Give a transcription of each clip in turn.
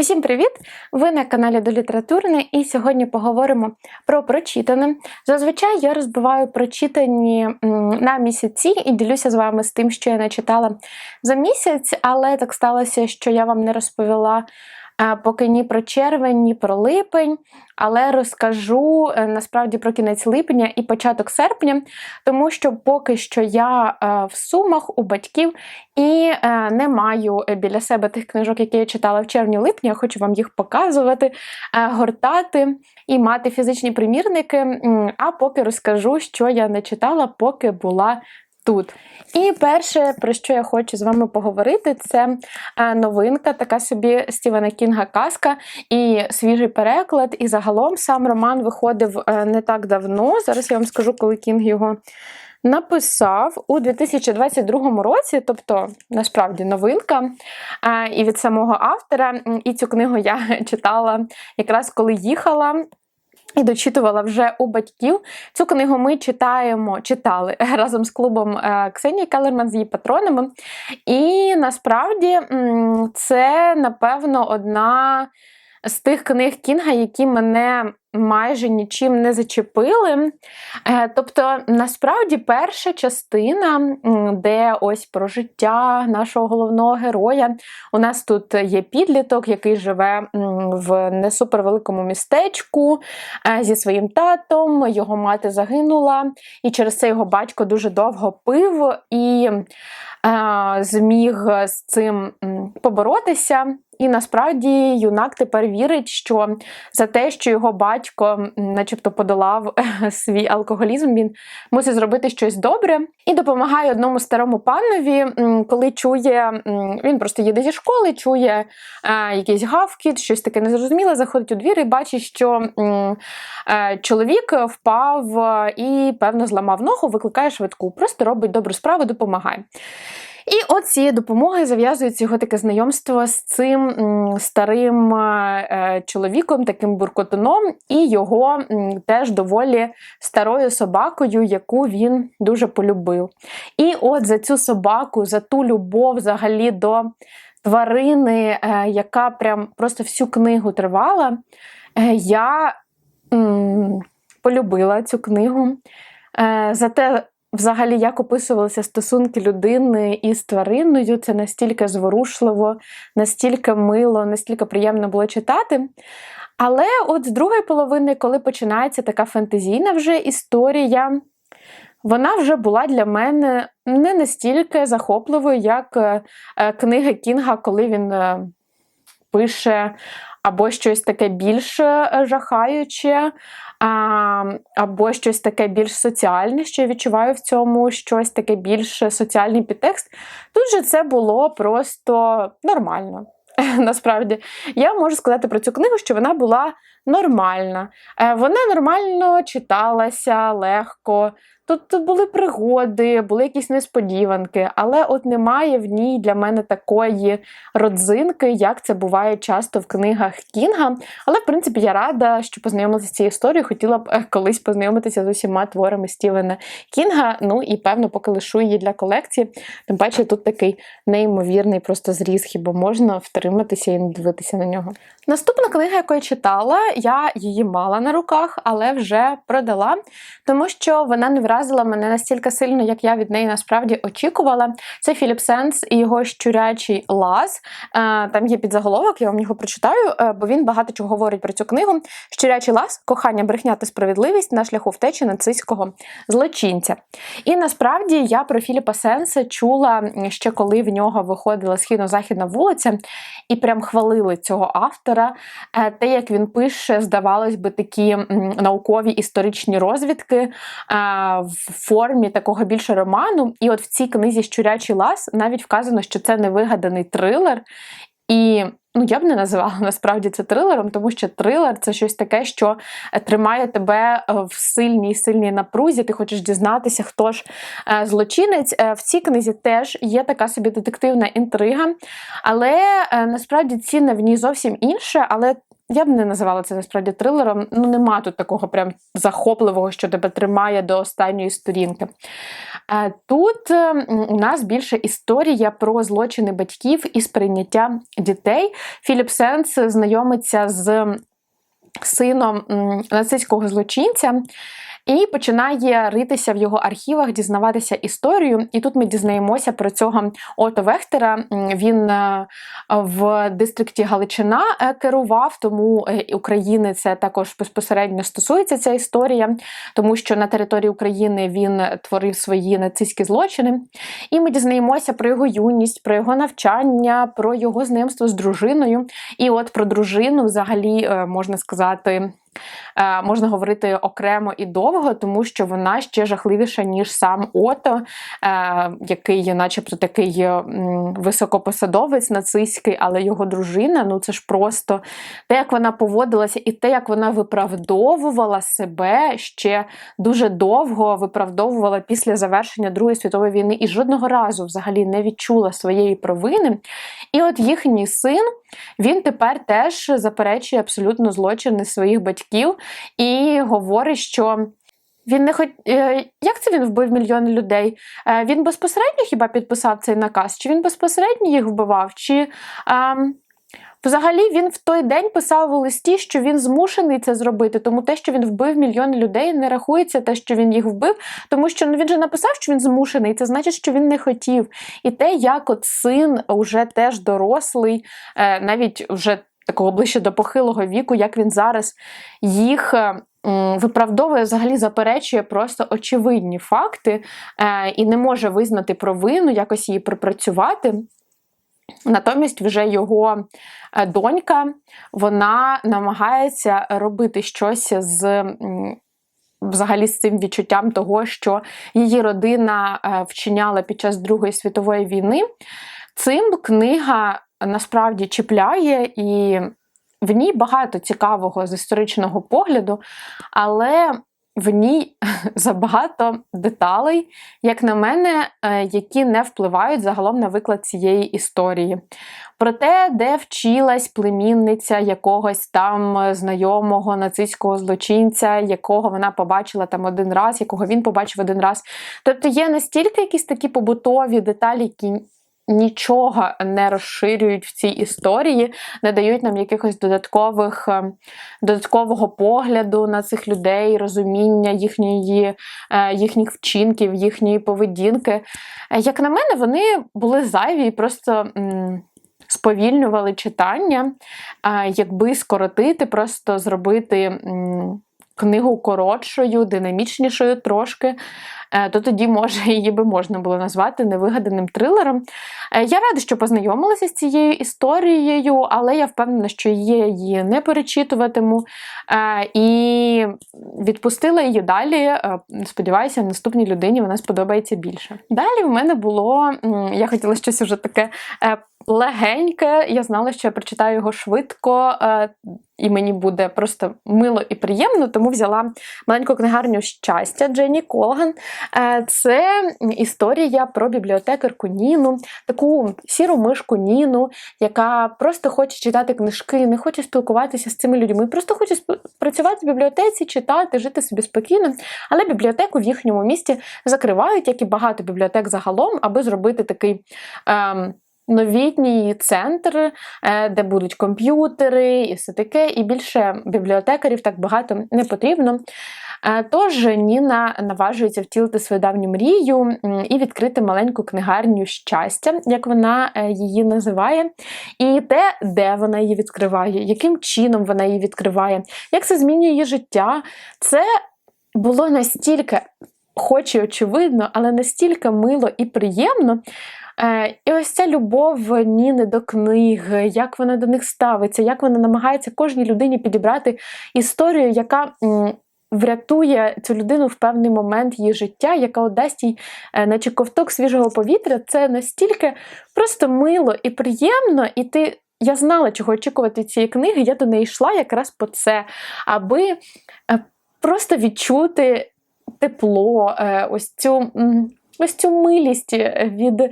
Усім привіт! Ви на каналі до літературне, і сьогодні поговоримо про прочитане. Зазвичай я розбиваю прочитані на місяці і ділюся з вами з тим, що я не читала за місяць, але так сталося, що я вам не розповіла. Поки ні про червень, ні про липень, але розкажу е, насправді про кінець липня і початок серпня, тому що поки що я е, в сумах у батьків і е, не маю біля себе тих книжок, які я читала в червні-липні. Я хочу вам їх показувати, гортати і мати фізичні примірники. А поки розкажу, що я не читала, поки була. Тут. І перше, про що я хочу з вами поговорити, це е, новинка, така собі Стівена Кінга казка і свіжий переклад. І загалом сам роман виходив е, не так давно. Зараз я вам скажу, коли Кінг його написав у 2022 році, тобто насправді новинка. Е, І від самого автора. І цю книгу я читала якраз коли їхала. І дочитувала вже у батьків. Цю книгу ми читаємо, читали разом з клубом е, Ксенії Келерман з її патронами. І насправді це, напевно, одна з тих книг Кінга, які мене майже нічим не зачепили. Е, Тобто, насправді, перша частина, де ось про життя нашого головного героя. У нас тут є підліток, який живе в не супервеликому містечку е, зі своїм татом. Його мати загинула, і через це його батько дуже довго пив і е, зміг з цим поборотися. І насправді юнак тепер вірить, що за те, що його батько, м, начебто, подолав свій алкоголізм, він мусить зробити щось добре і допомагає одному старому панові, коли чує, він просто їде зі школи, чує е, якийсь гавкіт, щось таке незрозуміле, заходить у двір і бачить, що е, чоловік впав е, і, певно, зламав ногу, викликає швидку, просто робить добру справу, допомагає. І от цією допомогою зав'язується його таке знайомство з цим старим е, чоловіком, таким буркотуном, і його теж доволі старою собакою, яку він дуже полюбив. І от за цю собаку, за ту любов взагалі до тварини, е, яка прям просто всю книгу тривала, е, я полюбила цю книгу. За те, Взагалі, як описувалися стосунки людини із твариною, це настільки зворушливо, настільки мило, настільки приємно було читати. Але от з другої половини, коли починається така фантазійна вже історія, вона вже була для мене не настільки захопливою, як е, е, книги Кінга, коли він е, пише або щось таке більш жахаюче, або щось таке більш соціальне, що я відчуваю в цьому щось таке більш соціальний підтекст. Тут же це було просто нормально. Насправді, я можу сказати про цю книгу, що вона була нормальна. Е, Вона нормально читалася легко. Тут були пригоди, були якісь несподіванки, але от немає в ній для мене такої родзинки, як це буває часто в книгах Кінга. Але, в принципі, я рада, що познайомилася з цією історією. Хотіла б е, колись познайомитися з усіма творами Стівена Кінга. Ну і певно, поки лишу її для колекції. Тим паче тут такий неймовірний просто зріз, хіба можна втриматися і не дивитися на нього. Наступна книга, яку я читала, я її мала на руках, але вже продала, тому що вона не вразила мене настільки сильно, як я від неї насправді очікувала. Це Філіп Сенс і його щурячий лаз. Е, Там є підзаголовок, я вам його прочитаю, е, бо він багато чого говорить про цю книгу. Щурячий лаз, кохання, брехня та справедливість на шляху втечі нацистського злочинця. І насправді я про Філіпа Сенса чула ще коли в нього виходила східно-західна вулиця, і прям хвалили цього автора. Е, Те, як він пише, здавалось би, такі наукові історичні розвідки в формі такого більше роману. І от в цій книзі Щурячий лас навіть вказано, що це невигаданий трилер. І ну, я б не називала насправді це трилером, тому що трилер це щось таке, що тримає тебе е, в сильній сильній напрузі. Ти хочеш дізнатися, хто ж е, злочинець. Е, В цій книзі теж є така собі детективна інтрига, але насправді цінне в ній зовсім інше. Але я б не називала це насправді трилером. Ну, нема тут такого прям захопливого, що тебе тримає до останньої сторінки. Е, тут е, у нас більше історія про злочини батьків і сприйняття дітей. Філіп Сенс знайомиться з сином нацистського злочинця. І починає ритися в його архівах, дізнаватися історію. І тут ми дізнаємося про цього Ото Вехтера. Він е, в дистрикті Галичина е, керував, тому е, України це також безпосередньо стосується ця історія, тому що на території України він творив свої нацистські злочини. І ми дізнаємося про його юність, про його навчання, про його знайомство з дружиною. І от про дружину, взагалі, можна сказати. Е, можна говорити окремо і довго, тому що вона ще жахливіша, ніж сам Ото, е, який начебто, такий високопосадовець нацистський, але його дружина ну це ж просто те, як вона поводилася, і те, як вона виправдовувала себе ще дуже довго виправдовувала після завершення Другої світової війни і жодного разу взагалі не відчула своєї провини. І от їхній син. Він тепер теж заперечує абсолютно злочини своїх батьків і говорить, що. Він не хоч... Е, як це він вбив мільйони людей? Е, він безпосередньо хіба підписав цей наказ? Чи він безпосередньо їх вбивав? Чи ем, Взагалі він в той день писав у листі, що він змушений це зробити, тому те, що він вбив мільйони людей, не рахується те, що він їх вбив, тому що ну, він же написав, що він змушений, це значить, що він не хотів. І те, як от син вже теж дорослий, е, навіть вже такого ближче до похилого віку, як він зараз їх. Е, виправдовує, взагалі заперечує просто очевидні факти е, і не може визнати провину, якось її пропрацювати. Натомість, вже його е, донька вона намагається робити щось з. Взагалі з цим відчуттям того, що її родина е, вчиняла під час Другої світової війни. Цим книга насправді чіпляє, і в ній багато цікавого з історичного погляду, але в ній забагато деталей, як на мене, е, які не впливають загалом на виклад цієї історії. Про те, де вчилась племінниця якогось там знайомого нацистського злочинця, якого вона побачила там один раз, якого він побачив один раз. Тобто є настільки якісь такі побутові деталі, які нічого не розширюють в цій історії, не дають нам якихось додаткових, е, додаткового погляду на цих людей, розуміння їхньої, е, їхніх вчинків, їхньої поведінки. Е, як на мене, вони були зайві і просто. Сповільнювали читання, якби скоротити, просто зробити книгу коротшою, динамічнішою трошки, Е, то тоді, може, її би можна було назвати невигаданим трилером. Е, я рада, що познайомилася з цією історією, але я впевнена, що її не перечитуватиму е, і відпустила її далі. Сподіваюся, наступній людині вона сподобається більше. Далі в мене було, я хотіла щось уже таке легеньке. Я знала, що я прочитаю його швидко, е, і мені буде просто мило і приємно, тому взяла маленьку книгарню щастя Дженні Колган. Е, це історія про бібліотекарку Ніну, таку сіру мишку Ніну, яка просто хоче читати книжки, не хоче спілкуватися з цими людьми, просто хоче працювати в бібліотеці, читати, жити собі спокійно. Але бібліотеку в їхньому місті закривають, як і багато бібліотек загалом, аби зробити такий. Ем, новітній центр, е, де будуть комп'ютери і все таке, і більше бібліотекарів так багато не потрібно. Е, тож Ніна наважується втілити свою давню мрію і відкрити маленьку книгарню щастя, як вона е, її називає, і те, де вона її відкриває, яким чином вона її відкриває, як це змінює її життя. Це було настільки, хоч і очевидно, але настільки мило і приємно. Е, і ось ця любов Ніни до книг, як вона до них ставиться, як вона намагається кожній людині підібрати історію, яка. Врятує цю людину в певний момент її життя, яка дасть їй, е, наче ковток свіжого повітря, це настільки просто мило і приємно, і ти. Я знала, чого очікувати цієї книги. Я до неї йшла якраз по це, аби е, просто відчути тепло, ось цю ось цю милість е, від е,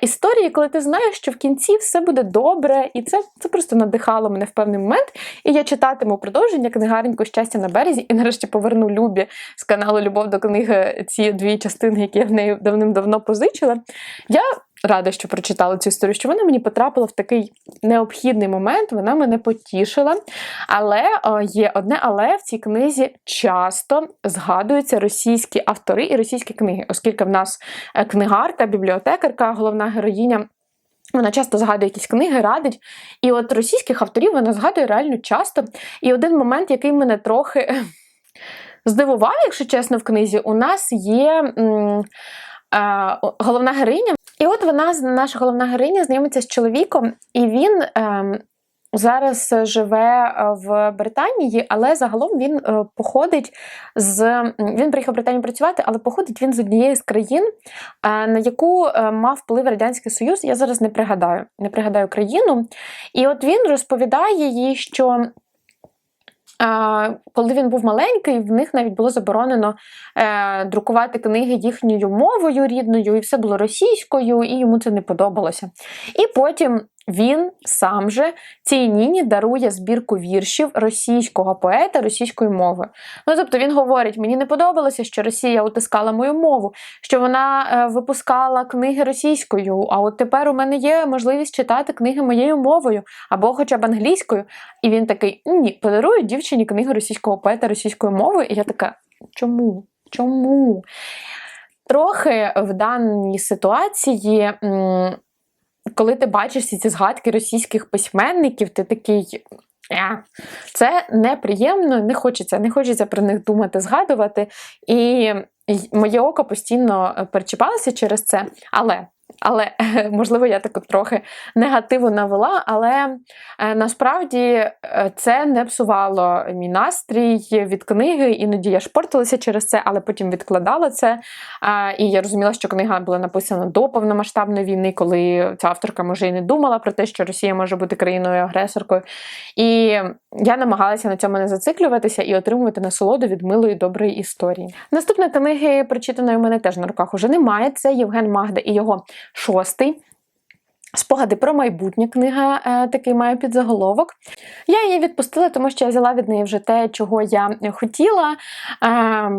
історії, коли ти знаєш, що в кінці все буде добре, і це це просто надихало мене в певний момент. І я читатиму продовження книгареньку щастя на березі і нарешті поверну Любі з каналу Любов до книги ці дві частини, які я в неї давним-давно позичила. Я рада, що прочитала цю історію, що вона мені потрапила в такий необхідний момент, вона мене потішила. Але о, є одне, але в цій книзі часто згадуються російські автори і російські книги, оскільки в нас е, книгарка, бібліотекарка, головна героїня. Вона часто згадує якісь книги, радить. І от російських авторів вона згадує реально часто. І один момент, який мене трохи здивував, якщо чесно, в книзі, у нас є м, е, головна героїня. І от вона, наша головна героїня, знайомиться з чоловіком, і він. Е, Зараз живе в Британії, але загалом він е, походить з він приїхав в Британію працювати, але походить він з однієї з країн, е, на яку е, мав вплив Радянський Союз. Я зараз не пригадаю, не пригадаю країну. І от він розповідає їй, що. Коли він був маленький, в них навіть було заборонено е, друкувати книги їхньою мовою рідною, і все було російською, і йому це не подобалося. І потім він сам же цій Ніні дарує збірку віршів російського поета російської мови. Ну тобто він говорить: мені не подобалося, що Росія утискала мою мову, що вона е, випускала книги російською. А от тепер у мене є можливість читати книги моєю мовою або хоча б англійською. І він такий: ні, подарую дівчині книги російського поета російською мовою. І я така, чому? Чому? Трохи в даній ситуації коли ти бачиш ці згадки російських письменників, ти такий. Це неприємно, не хочеться, не хочеться про них думати, згадувати. І моє око постійно перечіпалося через це. Але але, можливо, я так трохи негативу навела, але е, насправді е, це не псувало мій настрій від книги. Іноді я шпортилася через це, але потім відкладала це. І я розуміла, що книга була написана до повномасштабної війни, коли ця авторка може і не думала про те, що Росія може бути країною-агресоркою. І я намагалася на цьому не зациклюватися і отримувати насолоду від милої доброї історії. Наступна книги, прочитаної в мене теж на руках уже немає. Це Євген Магда і його шостий. Спогади про майбутнє книга е, такий має підзаголовок. Я її відпустила, тому що я взяла від неї вже те, чого я хотіла. Е,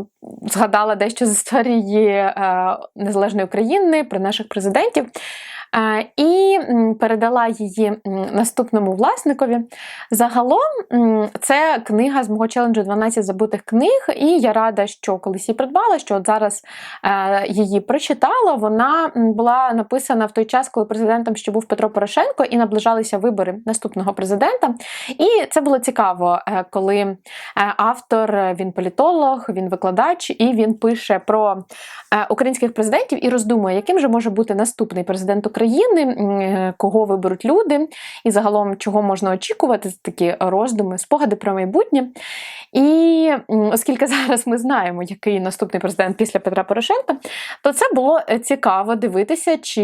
згадала дещо з історії е, Незалежної України про наших президентів. І передала її наступному власникові. Загалом, це книга з мого челенджу 12 забутих книг, і я рада, що колись її придбала, що от зараз е, її прочитала. Вона була написана в той час, коли президентом ще був Петро Порошенко, і наближалися вибори наступного президента. І це було цікаво, е, коли е, автор, він політолог, він викладач, і він пише про українських президентів і роздумує, яким же може бути наступний президент України. України, кого виберуть люди, і загалом чого можна очікувати, такі роздуми, спогади про майбутнє. І оскільки зараз ми знаємо, який наступний президент після Петра Порошенка, то це було е, цікаво дивитися, чи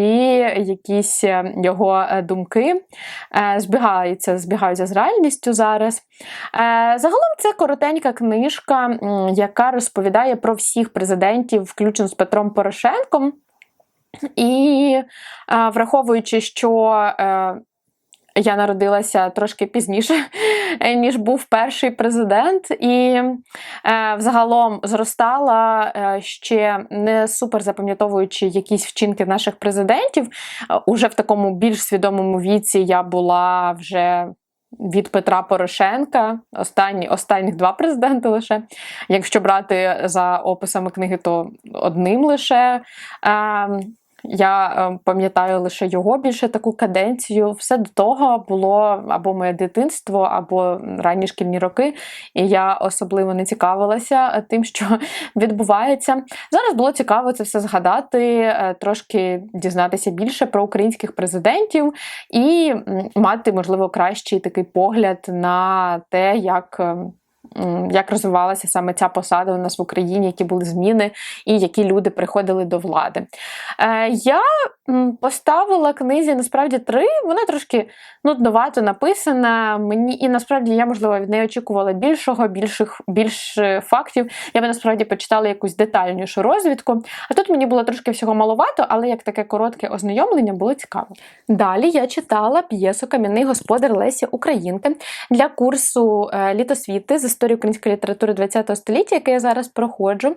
якісь е, його е, думки збігаються, збігаються з реальністю зараз. Загалом це коротенька книжка, яка розповідає про всіх президентів, включно з Петром Порошенком. І враховуючи, що е, я народилася трошки пізніше, ніж був перший президент, і е, взагалом зростала е, ще не супер запам'ятовуючи якісь вчинки наших президентів. Уже в такому більш свідомому віці я була вже від Петра Порошенка, останні, останніх два президенти лише. Якщо брати за описами книги, то одним лише. Ем, я е, пам'ятаю лише його більше таку каденцію. Все до того було або моє дитинство, або ранні шкільні роки. І я особливо не цікавилася тим, що відбувається. Зараз було цікаво це все згадати, е, трошки дізнатися більше про українських президентів і мати, можливо, кращий такий погляд на те, як. Як розвивалася саме ця посада у нас в Україні, які були зміни і які люди приходили до влади. Е, я поставила книзі насправді три. Вона трошки нудновато написана. Мені і насправді я, можливо, від неї очікувала більшого, більших більш фактів. Я би насправді почитала якусь детальнішу розвідку. А тут мені було трошки всього маловато, але як таке коротке ознайомлення було цікаво. Далі я читала п'єсу Кам'яний господар Лесі Українки для курсу е, літосвіти з історії української літератури ХХ століття, який я зараз проходжу.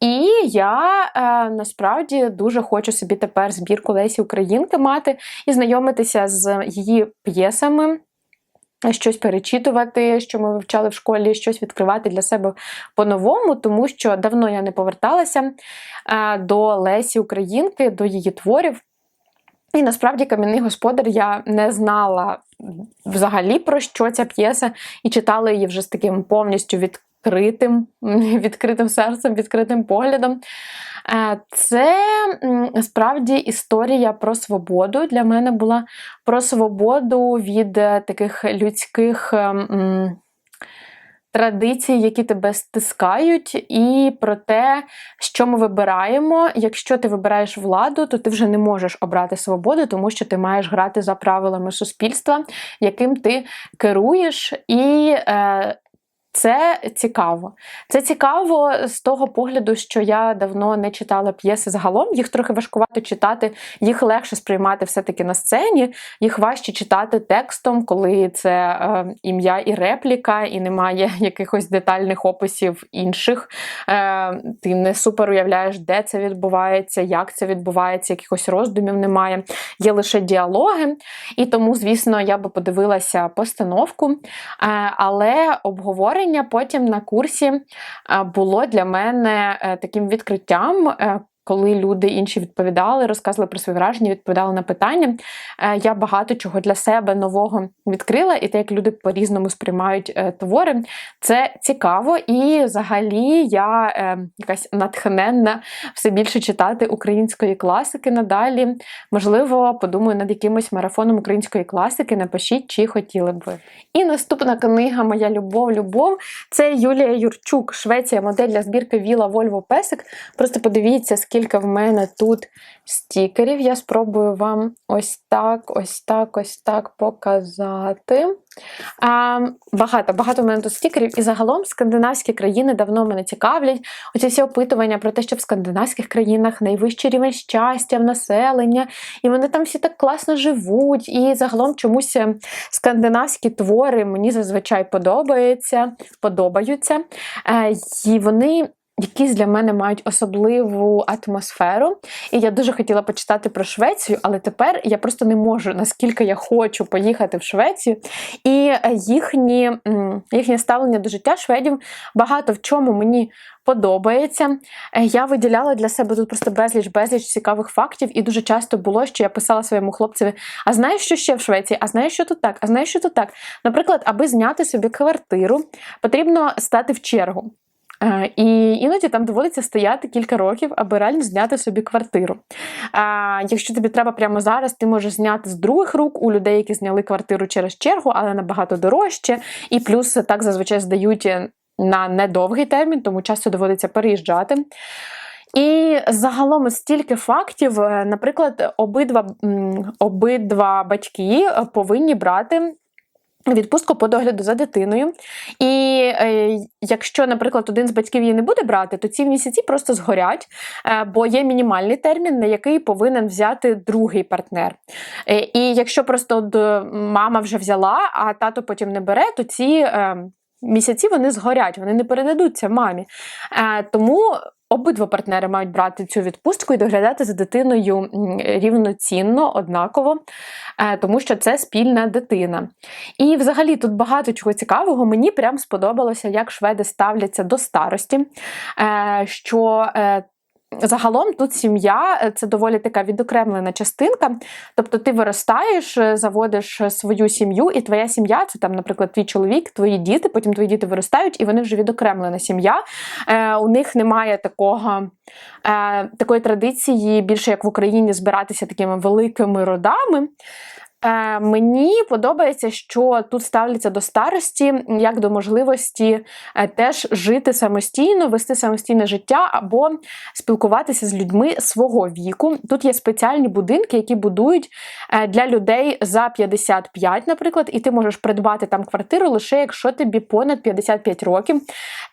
І я е, насправді дуже хочу собі тепер збірку Лесі Українки мати і знайомитися з її п'єсами. Щось перечитувати, що ми вивчали в школі, щось відкривати для себе по-новому, тому що давно я не поверталася е, до Лесі Українки, до її творів. І насправді кам'яний господар я не знала взагалі про що ця п'єса, і читала її вже з таким повністю відкритим, відкритим серцем, відкритим поглядом. Е, це справді історія про свободу. Для мене була про свободу від е, таких людських. Ем, традицій, які тебе стискають, і про те, що ми вибираємо. Якщо ти вибираєш владу, то ти вже не можеш обрати свободу, тому що ти маєш грати за правилами суспільства, яким ти керуєш, і е, це цікаво. Це цікаво з того погляду, що я давно не читала п'єси загалом. Їх трохи важкувато читати, їх легше сприймати все-таки на сцені, їх важче читати текстом, коли це е, ім'я і репліка, і немає якихось детальних описів інших. Е, Ти не супер уявляєш, де це відбувається, як це відбувається, якихось роздумів немає. Є лише діалоги. І тому, звісно, я би подивилася постановку, е, але обговорення обговорення потім на курсі було для мене е, таким відкриттям, е, коли люди інші відповідали, розказували про свої враження, відповідали на питання. Е, я багато чого для себе нового відкрила, і те, як люди по-різному сприймають е, твори, це цікаво. І взагалі я е, якась натхненна все більше читати української класики надалі. Можливо, подумаю над якимось марафоном української класики. Напишіть, чи хотіли б. І наступна книга Моя любов, любов це Юлія Юрчук, Швеція, модель для збірки Віла Вольво Песик. Просто подивіться, скільки в мене тут стікерів. Я спробую вам ось так, ось так, ось так показати. А, Багато багато в мене тут стікерів. І загалом скандинавські країни давно мене цікавлять. Оці всі опитування про те, що в скандинавських країнах найвищий рівень щастя в населення, і вони там всі так класно живуть. І загалом чомусь скандинавські твори мені зазвичай подобаються. подобаються. Е, і вони якісь для мене мають особливу атмосферу. І я дуже хотіла почитати про Швецію, але тепер я просто не можу, наскільки я хочу поїхати в Швецію. І їхні, їхнє ставлення до життя шведів багато в чому мені подобається. Я виділяла для себе тут просто безліч безліч цікавих фактів, і дуже часто було, що я писала своєму хлопцеві: а знаєш, що ще в Швеції? А знаєш, що тут так? А знаєш, що тут так? Наприклад, аби зняти собі квартиру, потрібно стати в чергу. Е, і іноді там доводиться стояти кілька років, аби реально зняти собі квартиру. Якщо тобі треба прямо зараз, ти можеш зняти з других рук у людей, які зняли квартиру через чергу, але набагато дорожче. І плюс так зазвичай здають на недовгий термін, тому часто доводиться переїжджати. І загалом стільки фактів, е, наприклад, обидва обидва батьки повинні брати Відпустку по догляду за дитиною. І е, якщо, наприклад, один з батьків її не буде брати, то ці місяці просто згорять, е, бо є мінімальний термін, на який повинен взяти другий партнер. Е, і якщо просто от, мама вже взяла, а тато потім не бере, то ці е, місяці вони згорять, вони не передадуться мамі. Е, тому Обидва партнери мають брати цю відпустку і доглядати за дитиною рівноцінно, однаково, е, тому що це спільна дитина. І взагалі тут багато чого цікавого. Мені прям сподобалося, як шведи ставляться до старості. Е, що е, Загалом тут сім'я е, це доволі така відокремлена частинка. Тобто ти виростаєш, е, заводиш свою сім'ю, і твоя сім'я це там, наприклад, твій чоловік, твої діти, потім твої діти виростають, і вони вже відокремлена сім'я. Е, У них немає такого, е, такої традиції, більше як в Україні, збиратися такими великими родами. Е, Мені подобається, що тут ставляться до старості як до можливості е, теж жити самостійно, вести самостійне життя або спілкуватися з людьми свого віку. Тут є спеціальні будинки, які будують е, для людей за 55, наприклад, і ти можеш придбати там квартиру лише якщо тобі понад 55 років.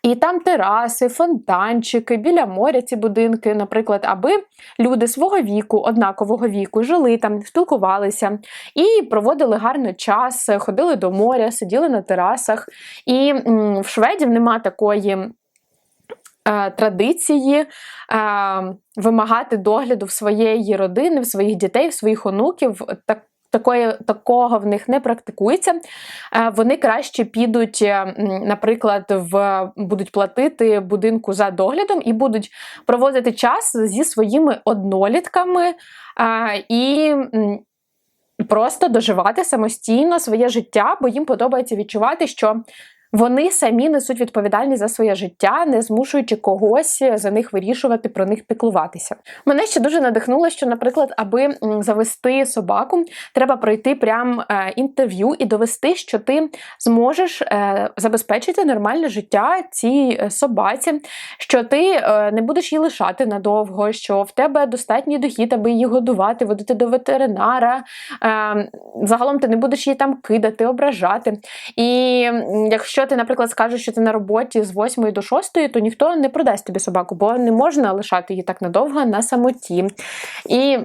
І там тераси, фонтанчики, біля моря ці будинки, наприклад, аби люди свого віку, однакового віку, жили там, спілкувалися і проводили гарний час, ходили до моря, сиділи на терасах. І в шведів нема такої. е, Традиції е, вимагати догляду в своєї родини, в своїх дітей, в своїх онуків. Так, такої, такого в них не практикується. Е, Вони краще підуть, наприклад, в будуть платити будинку за доглядом і будуть проводити час зі своїми однолітками і. Просто доживати самостійно своє життя, бо їм подобається відчувати, що вони самі несуть відповідальність за своє життя, не змушуючи когось за них вирішувати, про них піклуватися. Мене ще дуже надихнуло, що, наприклад, аби завести собаку, треба пройти прям е, інтерв'ю і довести, що ти зможеш е, забезпечити нормальне життя цій е, собаці, що ти не будеш її лишати надовго, що в тебе достатній дохід, аби її годувати, водити до ветеринара. Е, загалом ти не будеш її там кидати, ображати. І м, якщо ти, наприклад, скажеш, що ти на роботі з 8 до 6, то ніхто не продасть тобі собаку, бо не можна лишати її так надовго на самоті. І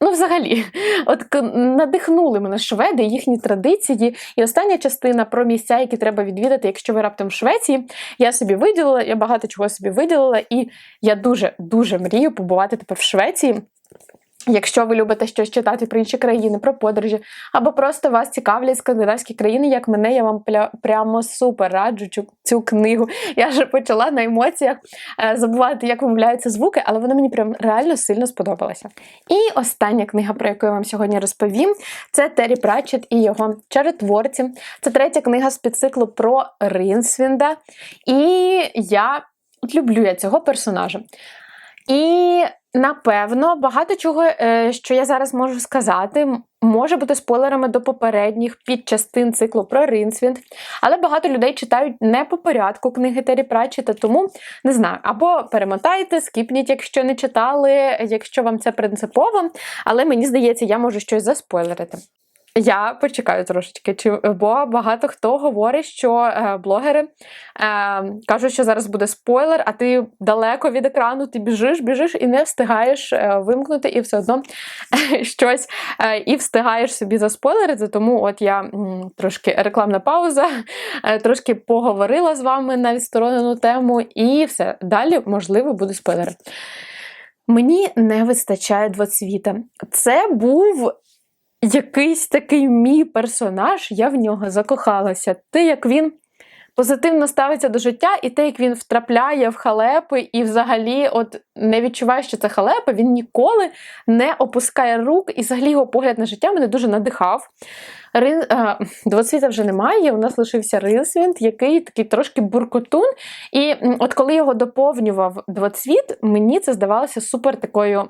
Ну, взагалі, от надихнули мене шведи, їхні традиції. І остання частина про місця, які треба відвідати, якщо ви раптом в Швеції. Я собі виділила, я багато чого собі виділила, і я дуже дуже мрію побувати тепер в Швеції. Якщо ви любите щось читати про інші країни, про подорожі, або просто вас цікавлять скандинавські країни, як мене, я вам прямо супер раджу цю, цю книгу. Я вже почала на емоціях е, забувати, як вимовляються звуки, але вона мені прям реально сильно сподобалася. І остання книга, про яку я вам сьогодні розповім, це Террі Пратчет і його чаротворці. Це третя книга з підциклу про Ринсвінда. І я люблю я цього персонажа. І напевно багато чого, е, що я зараз можу сказати, може бути спойлерами до попередніх підчастин циклу про Ринсвінд. Але багато людей читають не по порядку книги Террі Пратчета, тому не знаю, або перемотайте, скіпніть, якщо не читали, якщо вам це принципово. Але мені здається, я можу щось заспойлерити. Я почекаю трошечки, чи бо багато хто говорить, що е, блогери е, кажуть, що зараз буде спойлер, а ти далеко від екрану, ти біжиш, біжиш і не встигаєш е, вимкнути, і все одно щось е, і встигаєш собі заспойлерити. Тому от я трошки рекламна пауза, трошки поговорила з вами на відсторонену тему, і все далі, можливо, буде спойлер. Мені не вистачає двоцвіта. Це був якийсь такий мій персонаж, я в нього закохалася. Те, як він позитивно ставиться до життя, і те, як він втрапляє в халепи, і взагалі от не відчуває, що це халепа, він ніколи не опускає рук, і взагалі його погляд на життя мене дуже надихав. Рин, Двоцвіта вже немає, у нас лишився Ринсвінд, який такий трошки буркотун. І от коли його доповнював двоцвіт, мені це здавалося супер такою.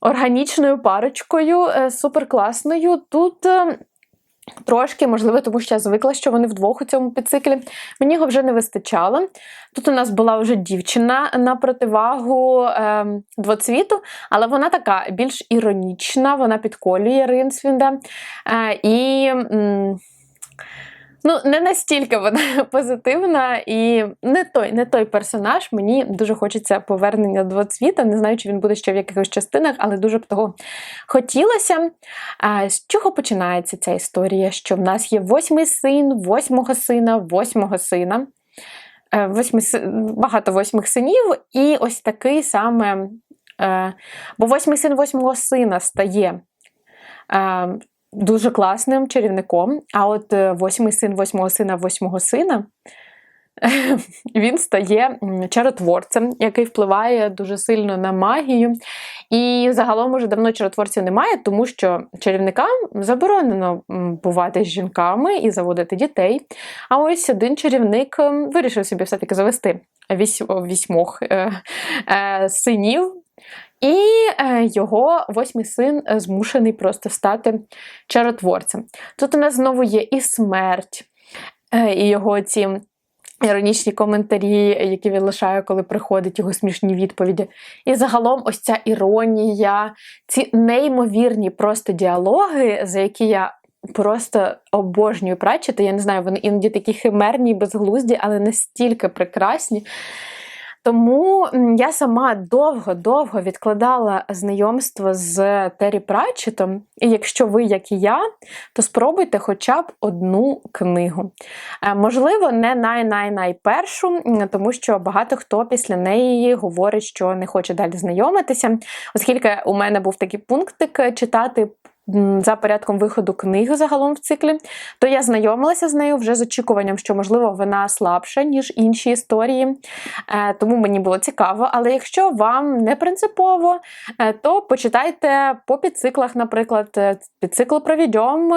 Органічною парочкою, е, супер класною. Тут е, трошки, можливо, тому що я звикла, що вони вдвох у цьому підциклі. Мені його вже не вистачало. Тут у нас була вже дівчина на противагу е, двоцвіту, але вона така більш іронічна, вона підколює Ринсвінда. Е, і. м, Ну, не настільки вона позитивна і не той, не той персонаж. Мені дуже хочеться повернення до цвіта. Не знаю, чи він буде ще в якихось частинах, але дуже б того хотілося. А, з чого починається ця історія? Що в нас є восьмий син, восьмого сина, восьмого сина. Е, Восьми, багато восьмих синів, і ось такий саме. Е, бо восьмий син восьмого сина стає. Дуже класним чарівником. А от е, восьмий син восьмого сина восьмого сина. Він стає чаротворцем, який впливає дуже сильно на магію. І загалом уже давно чаротворців немає, тому що чарівникам заборонено бувати з жінками і заводити дітей. А ось один чарівник вирішив собі все-таки завести вісь- вісьмох е, е, синів. І е, його восьмий син е, змушений просто стати чаротворцем. Тут у нас знову є і смерть, е, і його ці іронічні коментарі, які він лишає, коли приходить його смішні відповіді. І загалом, ось ця іронія, ці неймовірні просто діалоги, за які я. Просто обожнюю прачити. Я не знаю, вони іноді такі химерні, безглузді, але настільки прекрасні. Тому я сама довго-довго відкладала знайомство з Террі Пратчетом. І якщо ви, як і я, то спробуйте хоча б одну книгу. Е, можливо, не най-най-найпершу, тому що багато хто після неї говорить, що не хоче далі знайомитися, оскільки у мене був такий пунктик читати за порядком виходу книги загалом в циклі, то я знайомилася з нею вже з очікуванням, що, можливо, вона слабша, ніж інші історії. Е, тому мені було цікаво. Але якщо вам не принципово, е, то почитайте по підциклах, наприклад, е, підцикл про відьом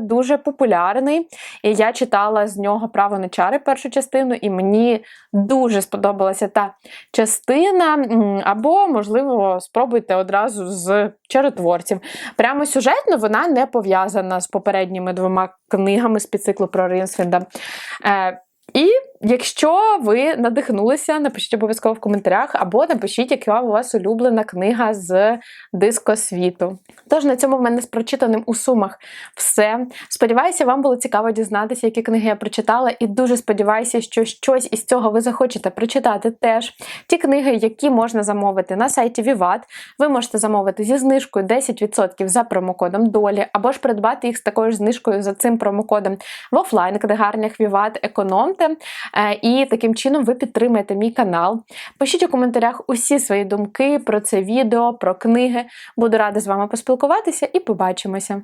дуже популярний. І я читала з нього право на чари першу частину, і мені дуже сподобалася та частина. Або, можливо, спробуйте одразу з чаротворців. Прямо сюжетно вона не пов'язана з попередніми двома книгами з підциклу про Ринсфінда. Е, якщо ви надихнулися, напишіть обов'язково в коментарях, або напишіть, яка у вас улюблена книга з дискосвіту. Тож на цьому в мене з прочитаним у сумах все. Сподіваюся, вам було цікаво дізнатися, які книги я прочитала, і дуже сподіваюся, що щось із цього ви захочете прочитати теж. Ті книги, які можна замовити на сайті Vivat, ви можете замовити зі знижкою 10% за промокодом долі, або ж придбати їх з такою ж знижкою за цим промокодом в офлайн книгарнях Vivat економте. Е, і таким чином ви підтримаєте мій канал. Пишіть у коментарях усі свої думки про це відео, про книги. Буду рада з вами поспілкуватися і побачимося!